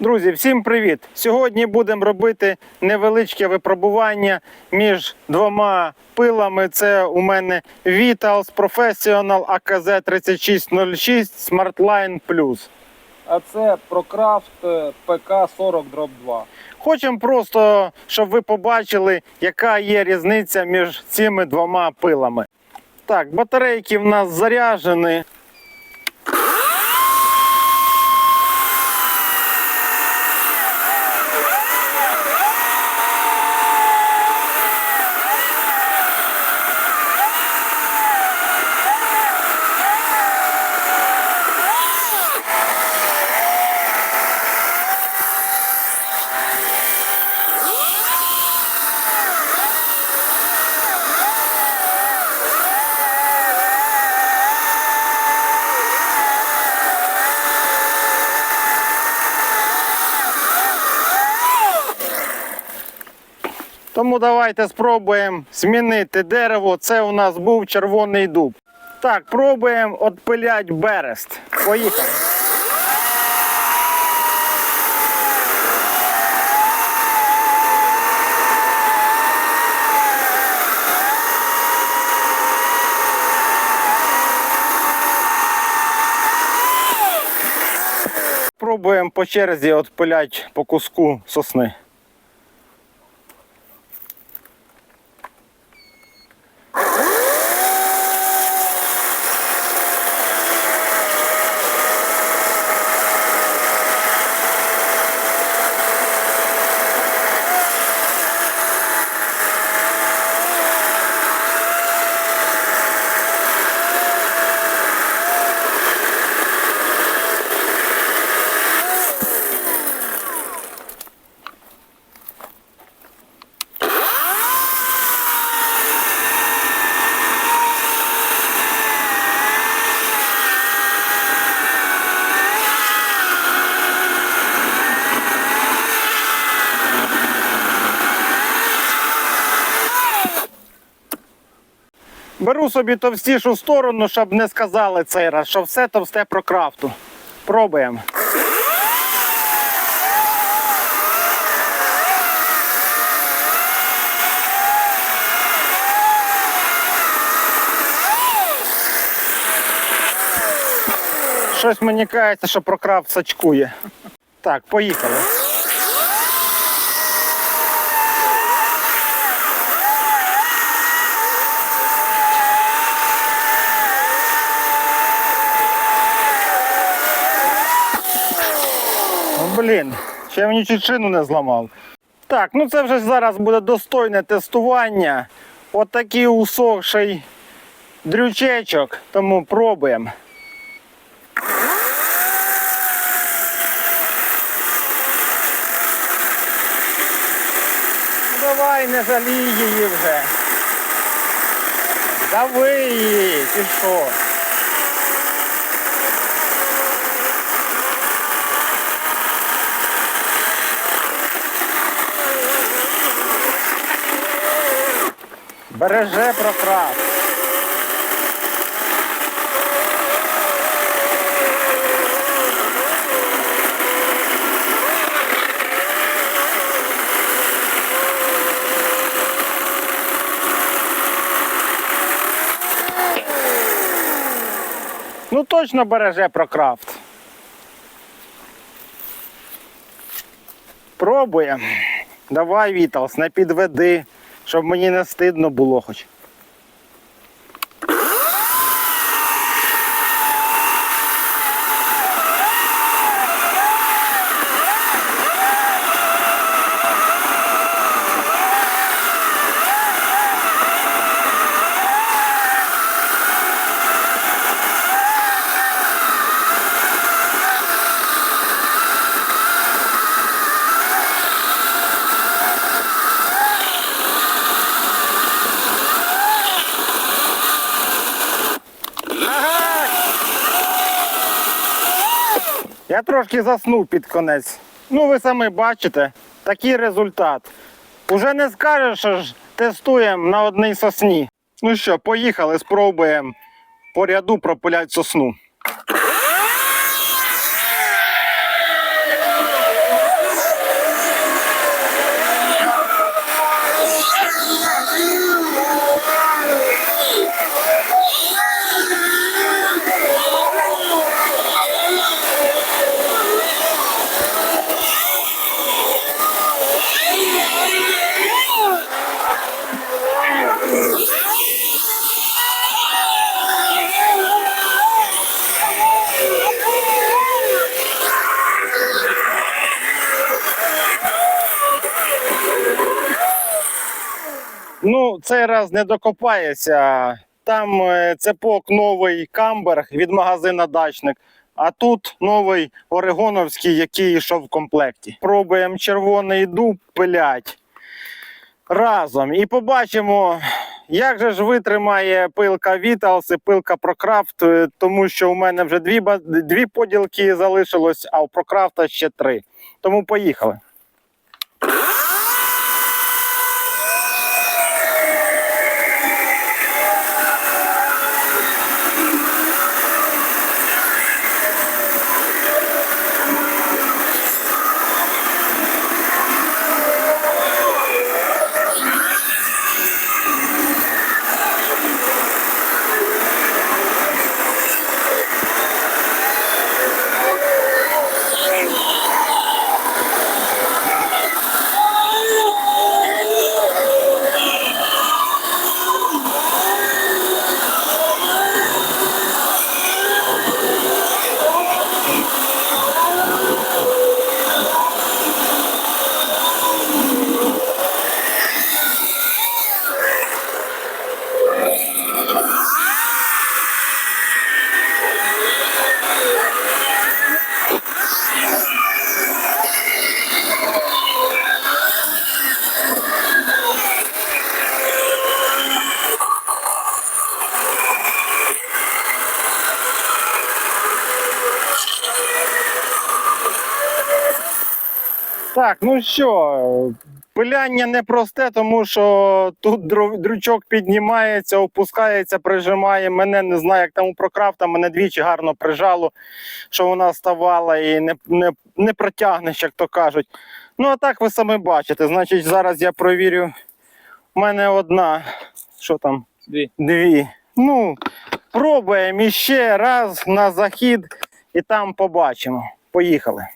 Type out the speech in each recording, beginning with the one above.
Друзі, всім привіт! Сьогодні будемо робити невеличке випробування між двома пилами. Це у мене Vitals Professional AKZ 3606 Smartline Plus. А це ProCraft ПК 40 Drop 2. Хочемо просто, щоб ви побачили, яка є різниця між цими двома пилами. Так, батарейки в нас заряджені. Тому давайте спробуємо змінити дерево. Це у нас був червоний дуб. Так, пробуємо отпилять берест. Поїхали. Пробуємо по черзі отпилять по куску сосни. Беру собі товстішу сторону, щоб не сказали цей раз, що все товсте про крафту. Пробуємо. Щось мені кажеться, що прокрафт сачкує. Так, поїхали. Блін, ще мені чуть шину не зламав. Так, ну це вже зараз буде достойне тестування. Отакий усохший дрючечок, тому пробуємо. Давай, не жалій її вже. Дави її, чи що? Береже прокрас. Ну точно береже прокрафт. Пробуємо. Давай, Віталс, не підведи, щоб мені не стидно було хоч. Я трошки заснув під конець. Ну, ви самі бачите, такий результат. Уже не скажеш, що ж тестуємо на одній сосні. Ну що, поїхали, спробуємо по ряду пропилять сосну. Ну, цей раз не докопається. Там е, цепок новий камбер від магазина Дачник. А тут новий орегоновський, який йшов в комплекті. Пробуємо червоний дуб пилять разом. І побачимо, як же ж витримає пилка Vitals і пилка Procraft, е, тому що у мене вже дві, дві поділки залишилось, а у Procraft ще три. Тому поїхали. Так, ну що, пиляння непросте, тому що тут дрючок піднімається, опускається, прижимає. Мене не знаю, як там у прокрафта, мене двічі гарно прижало, що вона ставала і не, не, не протягнеш, як то кажуть. Ну, а так ви самі бачите. Значить, зараз я провірю. У мене одна. Що там? Дві. Дві. Ну, пробуємо іще раз на захід і там побачимо. Поїхали.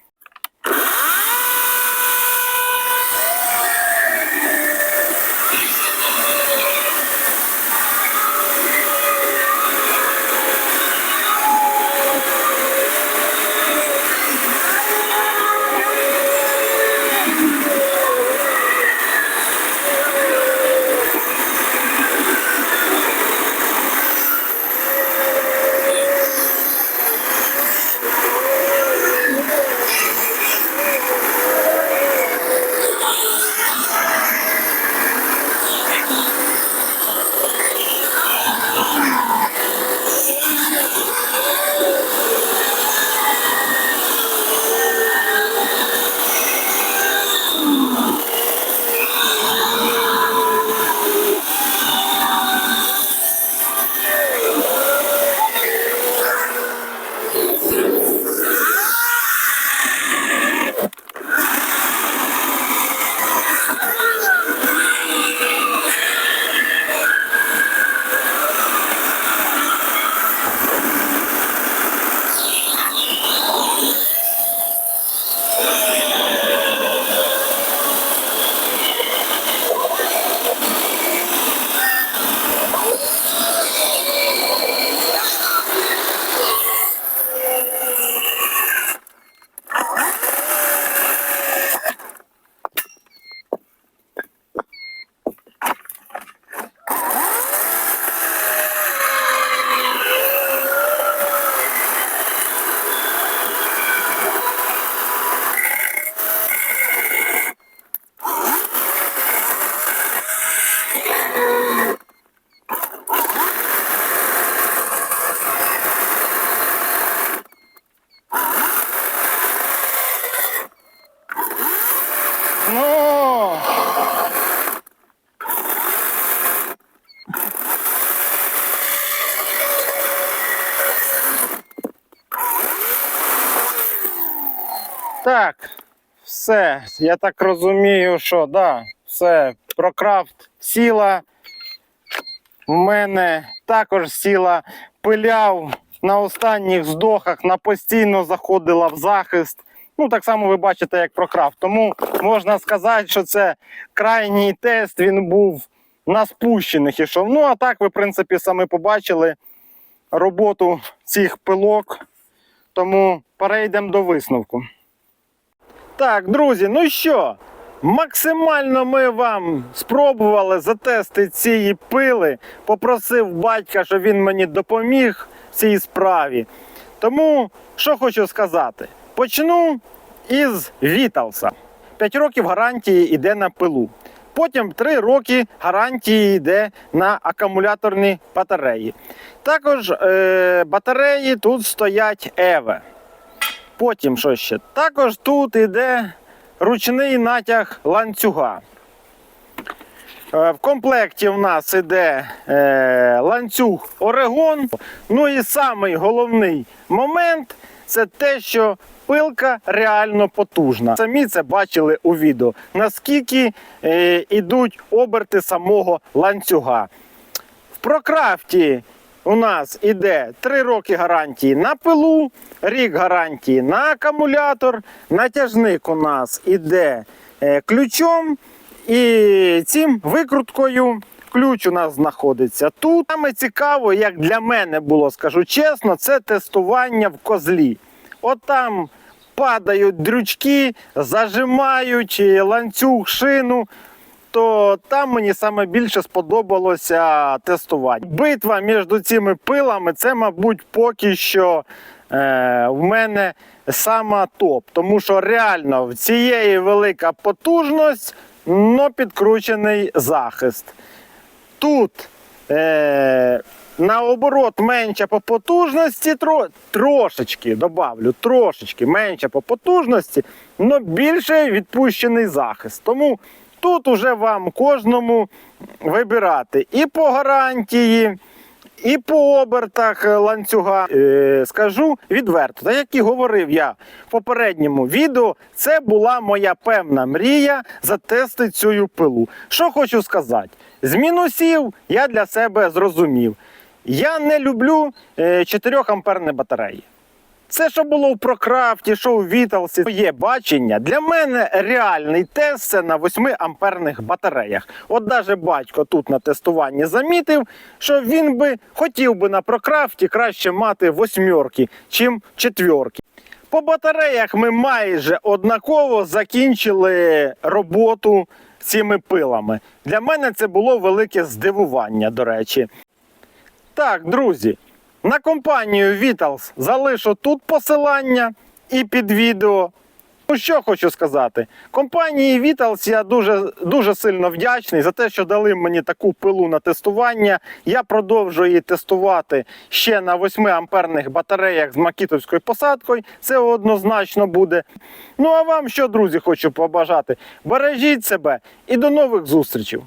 Ну. Так, все. Я так розумію, що да, все, прокрафт сіла. В мене також сіла, пиляв на останніх здохах, на постійно заходила в захист. Ну, так само ви бачите, як прокрафт. Тому можна сказати, що це крайній тест він був на спущених ішов. Ну, а так, ви, в принципі, самі побачили роботу цих пилок. Тому перейдемо до висновку. Так, друзі, ну що, Максимально ми вам спробували затести цієї пили. Попросив батька, щоб він мені допоміг в цій справі. Тому що хочу сказати: почну із Віталса. 5 років гарантії йде на пилу. Потім 3 роки гарантії йде на акумуляторні батареї. Також е, батареї тут стоять Еве. Потім що ще? Також тут йде ручний натяг ланцюга. Е, В комплекті в нас іде е, ланцюг Орегон. Ну і самий головний момент це те, що пилка реально потужна. Самі це бачили у відео, наскільки е, ідуть оберти самого ланцюга. В прокрафті у нас іде 3 роки гарантії на пилу, рік гарантії на акумулятор. Натяжник у нас іде е, ключом і цим викруткою. Ключ у нас знаходиться тут. Саме цікаво, як для мене було, скажу чесно, це тестування в козлі. От там падають дрючки, зажимають ланцюг, шину то там мені саме більше сподобалося тестування. Битва між цими пилами це, мабуть, поки що е, в мене сама топ. Тому що реально в цієї велика потужність, но підкручений захист. Тут е, наоборот менше по потужності, тро, трошечки добавлю, трошечки менше по потужності, але більше відпущений захист. Тому тут уже вам кожному вибирати і по гарантії. І по обертах ланцюга Е, скажу відверто, так як і говорив я в попередньому відео, це була моя певна мрія затестити цю пилу. Що хочу сказати, з мінусів я для себе зрозумів. Я не люблю е, 4 амперні батареї. Це, що було в Прокрафті, що у Віталсі, є бачення. Для мене реальний тест це на 8 амперних батареях. От даже батько тут на тестуванні замітив, що він би хотів би на Прокрафті краще мати восьмерки, чим четвірки. По батареях ми майже однаково закінчили роботу цими пилами. Для мене це було велике здивування, до речі. Так, друзі, на компанію Vitals залишу тут посилання і під відео. Ну що хочу сказати, компанії Vitals я дуже, дуже сильно вдячний за те, що дали мені таку пилу на тестування. Я продовжую її тестувати ще на 8 амперних батареях з макітовською посадкою. Це однозначно буде. Ну а вам що, друзі, хочу побажати. Бережіть себе і до нових зустрічей!